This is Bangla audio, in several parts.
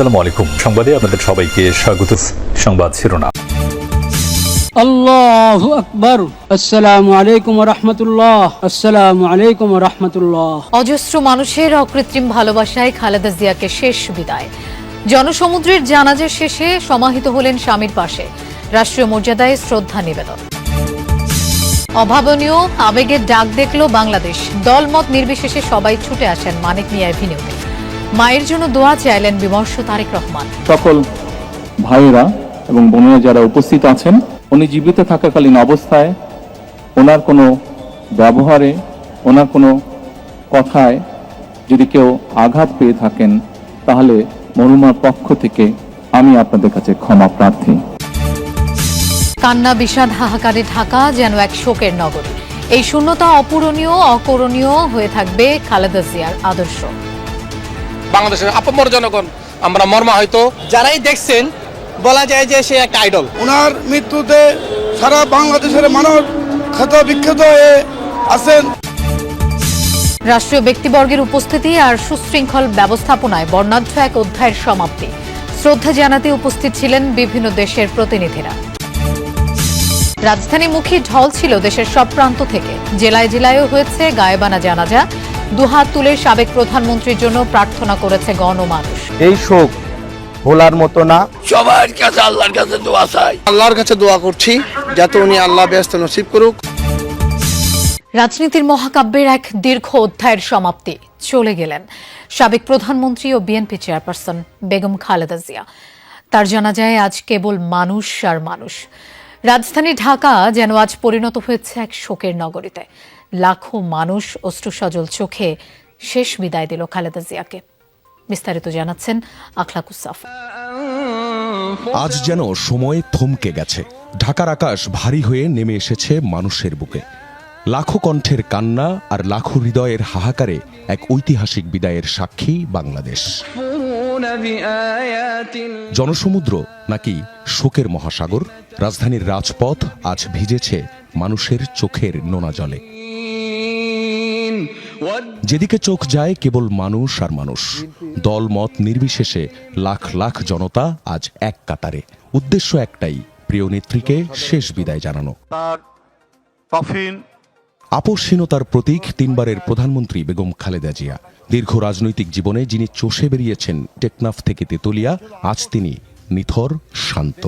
আসসালামু আলাইকুম। সংবাদে আপনাদের সবাইকে স্বাগত। সংবাদ শিরোনাম। আল্লাহু আকবর। আসসালামু আলাইকুম রহমতুল্লাহ। আসসালামু আলাইকুম রহমতুল্লাহ। অজস্র মানুষের অকৃত্রিম ভালোবাসায় খালেদা জিয়াকে শেষ বিদায়। জনসমুদ্রের জানাজা শেষে সমাহিত হলেন স্বামীর পাশে। রাষ্ট্রীয় মর্যাদায় শ্রদ্ধা নিবেদন। অভাবনীয় আবেগের ডাক দেখল বাংলাদেশ। দলমত নির্বিশেষে সবাই ছুটে আসেন মানিক মিয়া এভিনিউতে মায়ের জন্য দোয়া চাইলেন বিমর্ষ তারেক রহমান। সকল ভাইয়েরা এবং বোনেরা যারা উপস্থিত আছেন উনি জীবিত থাকাকালীন অবস্থায় ওনার কোনো ব্যবহারে ওনার কোনো কথায় যদি কেউ আঘাত পেয়ে থাকেন তাহলে মরুমার পক্ষ থেকে আমি আপনাদের কাছে ক্ষমা প্রার্থী। কান্না বিষাদ হাহাকারে ঢাকা যেন এক শোকের নগরী। এই শূন্যতা অপূরণীয় অকরণীয় হয়ে থাকবে খালেদা জিয়ার আদর্শ। বাংলাদেশের আপামর জনগণ আমরা মর্মা হয়তো যারাই দেখছেন বলা যায় যে সে একটা আইডল ওনার মৃত্যুতে সারা বাংলাদেশের মানুষ ক্ষত বিক্ষত হয়ে আছেন। রাষ্ট্রীয় ব্যক্তিবর্গের উপস্থিতি আর সুশৃঙ্খল ব্যবস্থাপনায় বর্ণাঢ্য এক অধ্যায়ের সমাপ্তি। শ্রদ্ধা জানাতে উপস্থিত ছিলেন বিভিন্ন দেশের প্রতিনিধিরা। রাজধানীমুখী ঢল ছিল দেশের সব প্রান্ত থেকে। জেলায় জেলায়ও হয়েছে গায়েবানা জানাজা দুহাত তুলে সাবেক প্রধানমন্ত্রীর জন্য প্রার্থনা করেছে গণমানুষ এই শোক ভোলার মতো না। সবার কাছে আল্লাহর কাছে দোয়া চাই। আল্লাহর কাছে দোয়া করছি যাতে উনি আল্লাহ ব্যস্ত নসিব করুক। রাজনীতির মহাকাব্যের এক দীর্ঘ অধ্যায়ের সমাপ্তি। চলে গেলেন সাবেক প্রধানমন্ত্রী ও বিএনপি চেয়ারপারসন বেগম খালেদা জিয়া। তার জানা যায় আজ কেবল মানুষ আর মানুষ। রাজধানী ঢাকা যেন আজ পরিণত হয়েছে এক শোকের নগরীতে। লাখো মানুষ অশ্রুসজল চোখে শেষ বিদায় দিল খালেদা জিয়াকে। বিস্তারিত জানাচ্ছেন আখলাকুসাফ আজ যেন সময় থমকে গেছে। ঢাকার আকাশ ভারী হয়ে নেমে এসেছে মানুষের বুকে। লাখো কণ্ঠের কান্না আর লাখো হৃদয়ের হাহাকারে এক ঐতিহাসিক বিদায়ের সাক্ষী বাংলাদেশ। জনসমুদ্র নাকি শোকের মহাসাগর? রাজধানীর রাজপথ আজ ভিজেছে মানুষের চোখের নোনা জলে। যেদিকে চোখ যায় কেবল মানুষ আর মানুষ। দল মত নির্বিশেষে লাখ লাখ জনতা আজ এক কাতারে। উদ্দেশ্য একটাই প্রিয় নেত্রীকে শেষ বিদায় জানানো। তার কফিন আপোষহীনতার প্রতীক তিনবারের প্রধানমন্ত্রী বেগম খালেদা জিয়া। দীর্ঘ রাজনৈতিক জীবনে যিনি চষে বেরিয়েছেন টেকনাফ থেকে তেতুলিয়া আজ তিনি নিথর শান্ত।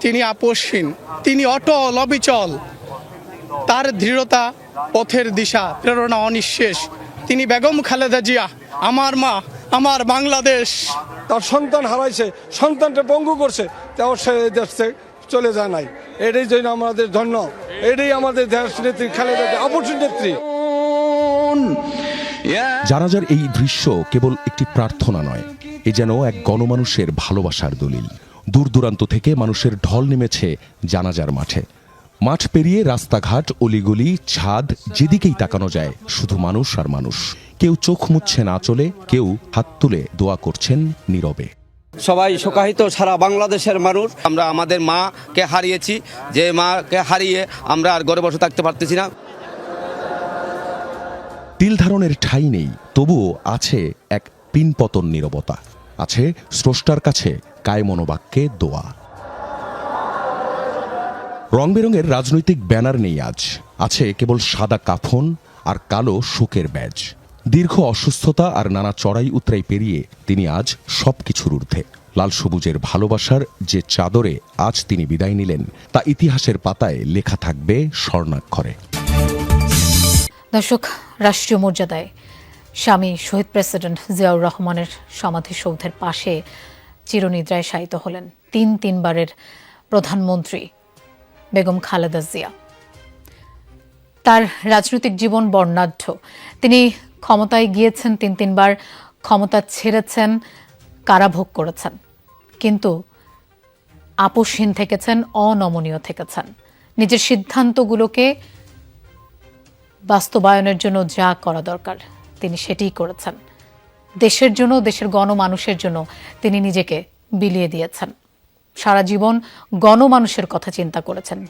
তিনি আপোষহীন তিনি অটল অবিচল। তার দৃঢ়তা পথের দিশা প্রেরণা অনিঃশেষ। তিনি বেগম খালেদা জিয়া আমার মা আমার বাংলাদেশ। তার সন্তান হারাইছে সন্তানটা পঙ্গু করছে তাও সে দেশ থেকে চলে যায় নাই। এটাই জন্য আমাদের ধন্য। এটাই আমাদের দেশ নেত্রী খালেদা অপরচুন নেত্রী। জানাজার এই দৃশ্য কেবল একটি প্রার্থনা নয়, এ যেন এক গণমানুষের ভালোবাসার দলিল। দূর দূরান্ত থেকে মানুষের ঢল নেমেছে জানাজার মাঠে। মাঠ পেরিয়ে রাস্তাঘাট, অলিগলি, ছাদ, যেদিকেই তাকানো যায়, শুধু মানুষ আর মানুষ। কেউ চোখ মুচ্ছে না চলে, কেউ হাত তুলে দোয়া করছেন নীরবে। সবাই শোকাহিত, সারা বাংলাদেশের মানুষ। আমরা আমাদের মাকে হারিয়েছি। যে মাকে হারিয়ে আমরা আর ঘরে বসে থাকতে পারতেছি না। তিল ধারণের ঠাঁই নেই, তবুও আছে এক পিনপতন নীরবতা। আছে স্রষ্টার কাছে কায়মনোবাক্যে দোয়া। রং বেরঙের রাজনৈতিক ব্যানার নেই আজ। আছে কেবল সাদা কাফন আর কালো শোকের ব্যাজ। দীর্ঘ অসুস্থতা আর নানা চড়াই উতরাই পেরিয়ে তিনি আজ সব কিছুর ঊর্ধ্বে। লাল সবুজের ভালোবাসার যে চাদরে আজ তিনি বিদায় নিলেন, তা ইতিহাসের পাতায় লেখা থাকবে স্বর্ণাক্ষরে। দর্শক, রাষ্ট্রীয় মর্যাদায় স্বামী শহীদ প্রেসিডেন্ট জিয়াউর রহমানের সমাধিসৌধের পাশে চিরনিদ্রায় শায়িত হলেন তিন তিনবারের প্রধানমন্ত্রী বেগম খালেদা জিয়া। তার রাজনৈতিক জীবন বর্ণাঢ্য। তিনি ক্ষমতায় গিয়েছেন, তিন তিনবার ক্ষমতা ছেড়েছেন, কারাভোগ করেছেন। কিন্তু আপোষহীন থেকেছেন, অনমনীয় থেকেছেন। নিজের সিদ্ধান্তগুলোকে বাস্তবায়নের জন্য যা করা দরকার, তিনি সেটিই করেছেন। দেশের জন্য, দেশের গণমানুষের জন্য তিনি নিজেকে বিলিয়ে দিয়েছেন। সারা জীবন গণমানুষের কথা চিন্তা করেছেন।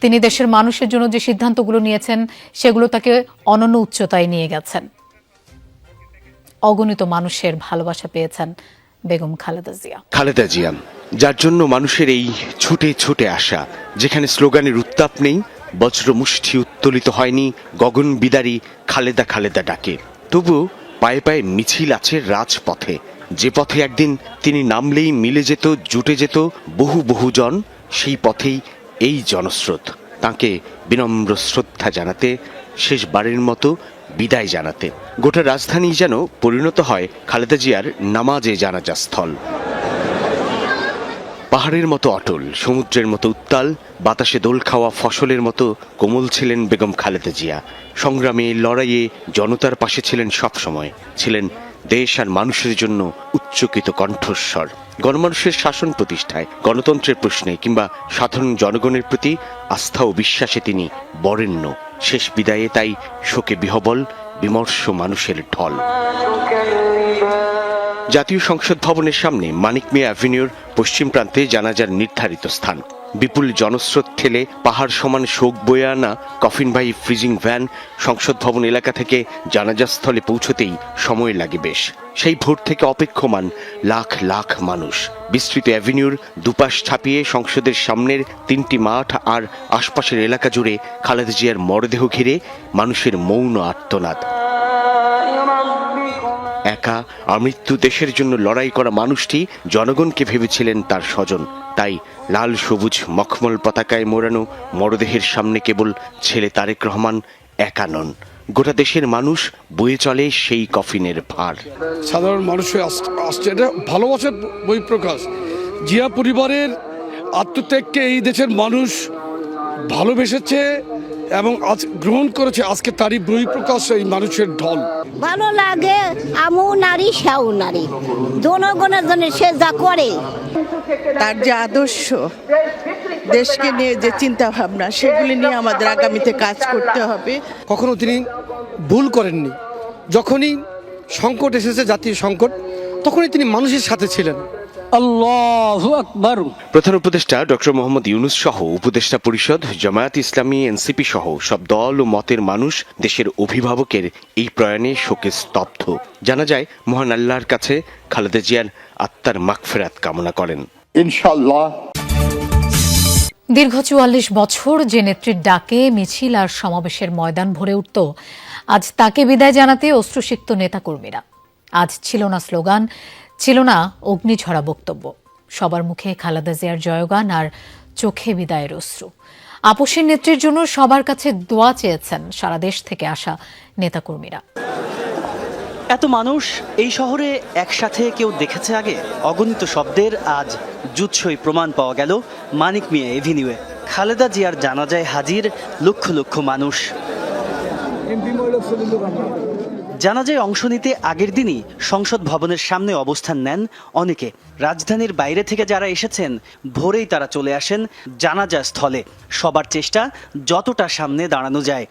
তিনি দেশের মানুষের জন্য যে সিদ্ধান্তগুলো নিয়েছেন, সেগুলো তাকে অনন্য উচ্চতায় নিয়ে গেছেন। অগণিত মানুষের ভালোবাসা পেয়েছেন বেগম খালেদা জিয়া। খালেদা জিয়া, যার জন্য মানুষের এই ছুটে ছুটে আসা, যেখানে স্লোগানের উত্তাপ নেই, বজ্রমুষ্টি উত্তোলিত হয়নি গগন বিদারী খালেদা খালেদা ডাকে। তবু পায়ে পায়ে মিছিল আছে রাজপথে। যে পথে একদিন তিনি নামলেই মিলে যেত, জুটে যেত বহু বহুজন, সেই পথেই এই জনস্রোত, তাকে বিনম্র শ্রদ্ধা জানাতে, শেষবারের মতো বিদায় জানাতে। গোটা রাজধানী যেন পরিণত হয় খালেদা জিয়ার নামাজে জানাজা স্থল। পাহাড়ের মতো অটল, সমুদ্রের মতো উত্তাল, বাতাসে দোল খাওয়া ফসলের মতো কোমল ছিলেন বেগম খালেদা জিয়া। সংগ্রামে লড়াইয়ে জনতার পাশে ছিলেন সব সময় ছিলেন দেশ আর মানুষের জন্য উচ্চকিত কণ্ঠস্বর। গণমানুষের শাসন প্রতিষ্ঠায়, গণতন্ত্রের প্রশ্নে কিংবা সাধারণ জনগণের প্রতি আস্থা ও বিশ্বাসে তিনি বরেণ্য। শেষ বিদায়ে তাই শোকে বিহবল, বিমর্ষ মানুষের ঢল। জাতীয় সংসদ ভবনের সামনে মানিক মিয়া অ্যাভিনিউর পশ্চিম প্রান্তে জানাজার নির্ধারিত স্থান। বিপুল জনস্রোত ঠেলে পাহাড় সমান শোক বয়ে আনা কফিন কফিনবাহী ফ্রিজিং ভ্যান সংসদ ভবন এলাকা থেকে জানাজাস্থলে পৌঁছতেই সময় লাগে বেশ। সেই ভোর থেকে অপেক্ষমান লাখ লাখ মানুষ। বিস্তৃত অ্যাভিনিউর দুপাশ ছাপিয়ে সংসদের সামনের তিনটি মাঠ আর আশপাশের এলাকা জুড়ে খালেদা জিয়ার মরদেহ ঘিরে মানুষের মৌন আর্তনাদ। একা আমৃত্যু দেশের জন্য লড়াই করা মানুষটি জনগণকে ভেবেছিলেন তার স্বজন। তাই লাল সবুজ মখমল পতাকায় মোড়ানো মরদেহের সামনে কেবল ছেলে তারেক রহমান একা নন। গোটা দেশের মানুষ বয়ে চলে সেই কফিনের ভার সাধারণ মানুষের আস- আসছে এটা ভালোবাসার বহিঃপ্রকাশ। জিয়া পরিবারের আত্মত্যাগকে এই দেশের মানুষ ভালোবেসেছে এবং আজ গ্রহণ করেছে আজকে তারই বহিঃপ্রকাশ এই মানুষের ঢল। ভালো লাগে আমু নারী সেও নারী। জনগণের জন্য সে যা করে। তার যে আদর্শ দেশকে নিয়ে যে চিন্তা ভাবনা সেগুলি নিয়ে আমাদের আগামীতে কাজ করতে হবে। কখনো তিনি ভুল করেননি। যখনই সংকট এসেছে জাতীয় সংকট তখনই তিনি মানুষের সাথে ছিলেন। আকবার। প্রধান উপদেষ্টা ডক্টর মোহাম্মদ ইউনুস সহ উপদেষ্টা পরিষদ জামায়াত ইসলামী এনসিপি সহ সব দল ও মতের মানুষ দেশের অভিভাবকের এই প্রয়াণে শোকে স্তব্ধ। জানা যায় মহান আল্লাহর কাছে খালেদা জিয়ার আত্মার মাগফেরাত কামনা করেন। ইনশাল্লাহ দীর্ঘ চুয়াল্লিশ বছর যে নেত্রীর ডাকে মিছিল আর সমাবেশের ময়দান ভরে উঠত আজ তাকে বিদায় জানাতে অশ্রুসিক্ত নেতাকর্মীরা। আজ ছিল না স্লোগান ছিল না অগ্নিঝরা বক্তব্য। সবার মুখে খালেদা জিয়ার জয়গান আর চোখে বিদায়ের অশ্রু। আপোষের নেত্রীর জন্য সবার কাছে দোয়া চেয়েছেন সারা দেশ থেকে আসা নেতাকর্মীরা। এত মানুষ এই শহরে একসাথে কেউ দেখেছে আগে? অগণিত শব্দের আজ জুৎসই প্রমাণ পাওয়া গেল মানিক মিয়া এভিনিউয়ে। খালেদা জিয়ার জানাজায় হাজির লক্ষ লক্ষ মানুষ। জানাজায় অংশ নিতে আগের দিনই সংসদ ভবনের সামনে অবস্থান নেন অনেকে। রাজধানীর বাইরে থেকে যারা এসেছেন, ভোরেই তারা চলে আসেন জানাজা স্থলে। সবার চেষ্টা যতটা সামনে দাঁড়ানো যায়।